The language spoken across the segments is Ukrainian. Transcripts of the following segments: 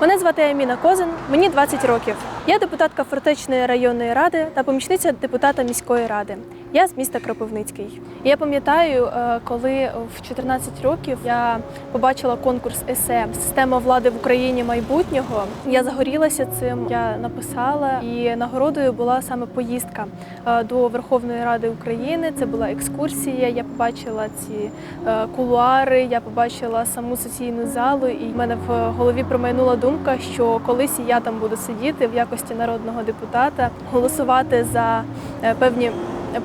Мене звати Аміна Козин, мені 20 років. Я депутатка Фортечної районної ради та помічниця депутата міської ради. Я з міста Кропивницький. Я пам'ятаю, е, коли в 14 років я побачила конкурс СМ Система влади в Україні майбутнього. Я загорілася цим. Я написала, і нагородою була саме поїздка е, до Верховної Ради України. Це була екскурсія. Я побачила ці е, кулуари, я побачила саму сесійну залу, і в мене в голові промайнула думка, що колись я там буду сидіти в якості народного депутата, голосувати за е, певні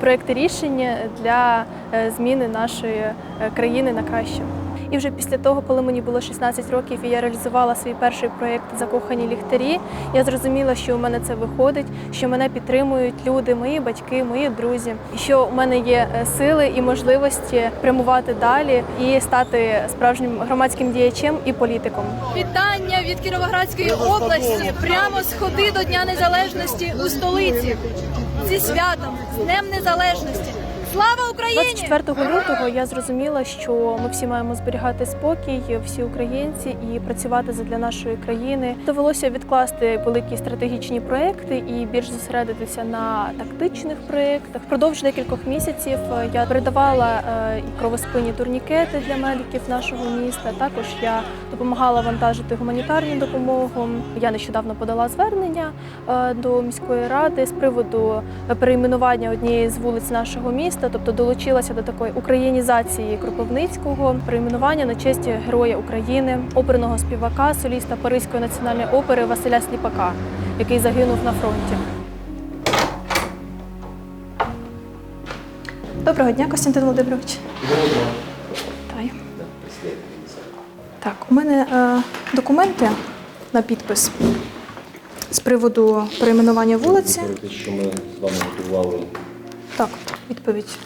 проекти рішення для е, зміни нашої е, країни на краще. І вже після того, коли мені було 16 років, і я реалізувала свій перший проєкт Закохані ліхтарі, я зрозуміла, що у мене це виходить, що мене підтримують люди, мої батьки, мої друзі, що у мене є е, сили і можливості прямувати далі і стати справжнім громадським діячем і політиком. Вітання від Кіровоградської області прямо з ходи до Дня Незалежності у столиці. Зі святом, з Днем Незалежності. Слава Україні! 24 лютого я зрозуміла, що ми всі маємо зберігати спокій, всі українці, і працювати задля нашої країни. Довелося відкласти великі стратегічні проекти і більш зосередитися на тактичних проєктах. Впродовж декількох місяців е, я передавала е, і кровоспинні турнікети для медиків нашого міста. Також я допомагала вантажити гуманітарну допомогу. Я нещодавно подала звернення е, до міської ради з приводу перейменування однієї з вулиць нашого міста, тобто долучилася до такої українізації Кропивницького, перейменування на честь героя України, оперного співака, соліста Паризької національної опери Василя Сліпака, який загинув на фронті. Доброго дня, Костянтин Володимирович. Вітаю. Так, у мене е, документи на підпис з приводу перейменування вулиці. Що ми з вами готували Так, відповідь.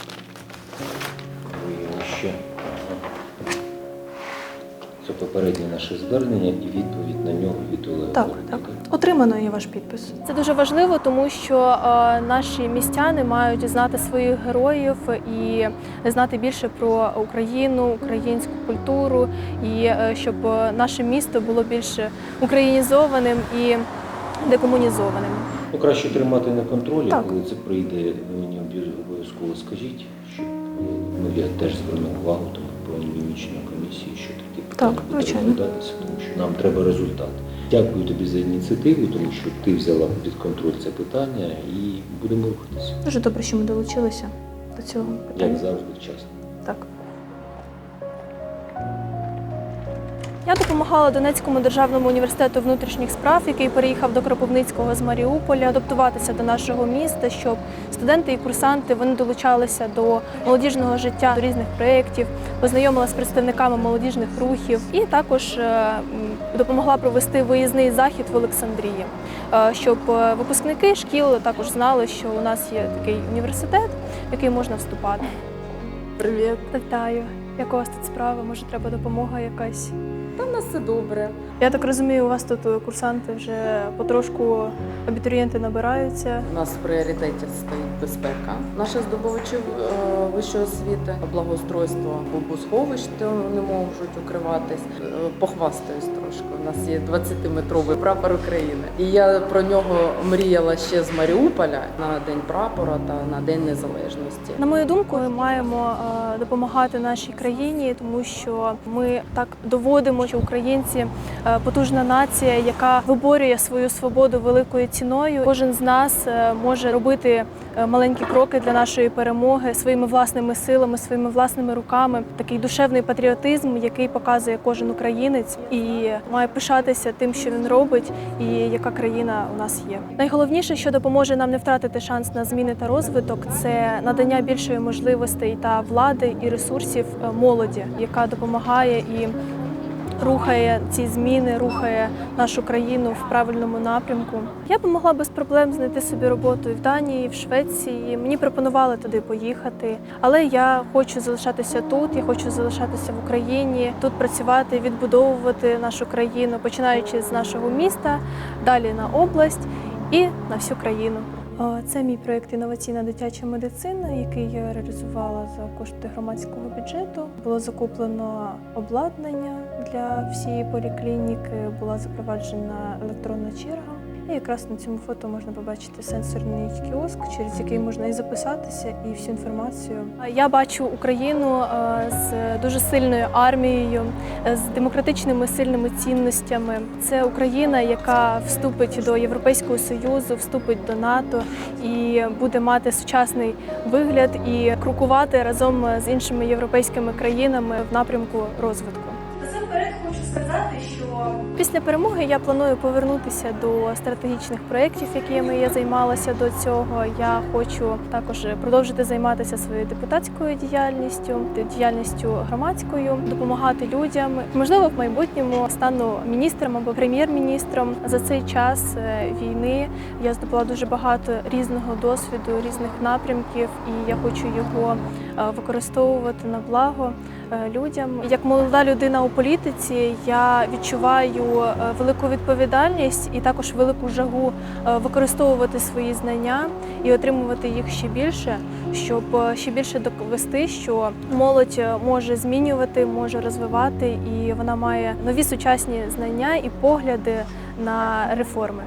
ще. Це попереднє наше звернення і відповідь на нього від Олега. Так, так. Отримано є ваш підпис. Це дуже важливо, тому що е, наші містяни мають знати своїх героїв і знати більше про Україну, українську культуру, і е, щоб е, наше місто було більш українізованим і декомунізованим. Ну, краще тримати на контролі, Так. коли це прийде, ви мені обов'язково скажіть, щоб е, ну, я теж звернув увагу по мімічній комісії, що такі питання Так, звичайно. розглядатися, тому що нам треба результат. Дякую тобі за ініціативу, тому що ти взяла під контроль це питання і будемо рухатися, Дуже добре, що ми долучилися до цього як питання. завжди, вчасно. Так. Я допомагала Донецькому державному університету внутрішніх справ, який переїхав до Кропивницького з Маріуполя, адаптуватися до нашого міста, щоб студенти і курсанти вони долучалися до молодіжного життя, до різних проєктів, познайомилася з представниками молодіжних рухів і також е, допомогла провести виїзний захід в Олександрії, е, щоб е, випускники шкіл також знали, що у нас є такий університет, в який можна вступати. Привіт. Вітаю. Як у вас тут справа? Може, треба допомога якась? Та в нас все добре. Я так розумію, у вас тут е, курсанти вже потрошку абітурієнти набираються. У нас в пріоритеті стоїть безпека наших здобувачів е, вищої освіти, благоустройство бомбосховищ, не можуть укриватись. Е, Похвастаюсь трошки. У нас є 20-метровий прапор України. І я про нього мріяла ще з Маріуполя на День прапора та на День Незалежності. На мою думку, ми маємо допомагати нашій країні, тому що ми так доводимо, що українці е, потужна нація, яка виборює свою свободу великою ціною. Кожен з нас е, може робити е, маленькі кроки для нашої перемоги своїми власними силами, своїми власними руками. Такий душевний патріотизм, який показує кожен українець, і має пишатися тим, що він робить, і яка країна у нас є. Найголовніше, що допоможе нам не втратити шанс на зміни та розвиток, це надання більшої можливостей та влади і ресурсів молоді, яка допомагає і рухає ці зміни, рухає нашу країну в правильному напрямку. Я б могла без проблем знайти собі роботу і в Данії, і в Швеції. Мені пропонували туди поїхати, але я хочу залишатися тут. Я хочу залишатися в Україні, тут працювати, відбудовувати нашу країну, починаючи з нашого міста, далі на область і на всю країну. Це мій проєкт Інноваційна дитяча медицина, який я реалізувала за кошти громадського бюджету. Було закуплено обладнання для всієї поліклініки, була запроваджена електронна черга. І якраз на цьому фото можна побачити сенсорний кіоск, через який можна і записатися, і всю інформацію. Я бачу Україну е, з дуже сильною армією, з демократичними сильними цінностями. Це Україна, яка вступить до Європейського союзу, вступить до НАТО і буде мати сучасний вигляд і крокувати разом з іншими європейськими країнами в напрямку розвитку. Насамперед хочу сказати, що після перемоги я планую повернутися до стратегічних проєктів, якими я займалася до цього. Я хочу також продовжити займатися своєю депутатською діяльністю, діяльністю громадською, допомагати людям. Можливо, в майбутньому стану міністром або прем'єр-міністром. За цей час е, війни я здобула дуже багато різного досвіду, різних напрямків, і я хочу його е, використовувати на благо людям. Як молода людина у політиці, я відчуваю е, велику відповідальність і також велику жагу е, використовувати свої знання і отримувати їх ще більше, щоб е, ще більше довести, що молодь е, може змінювати, може розвивати, і вона має нові сучасні знання і погляди на реформи.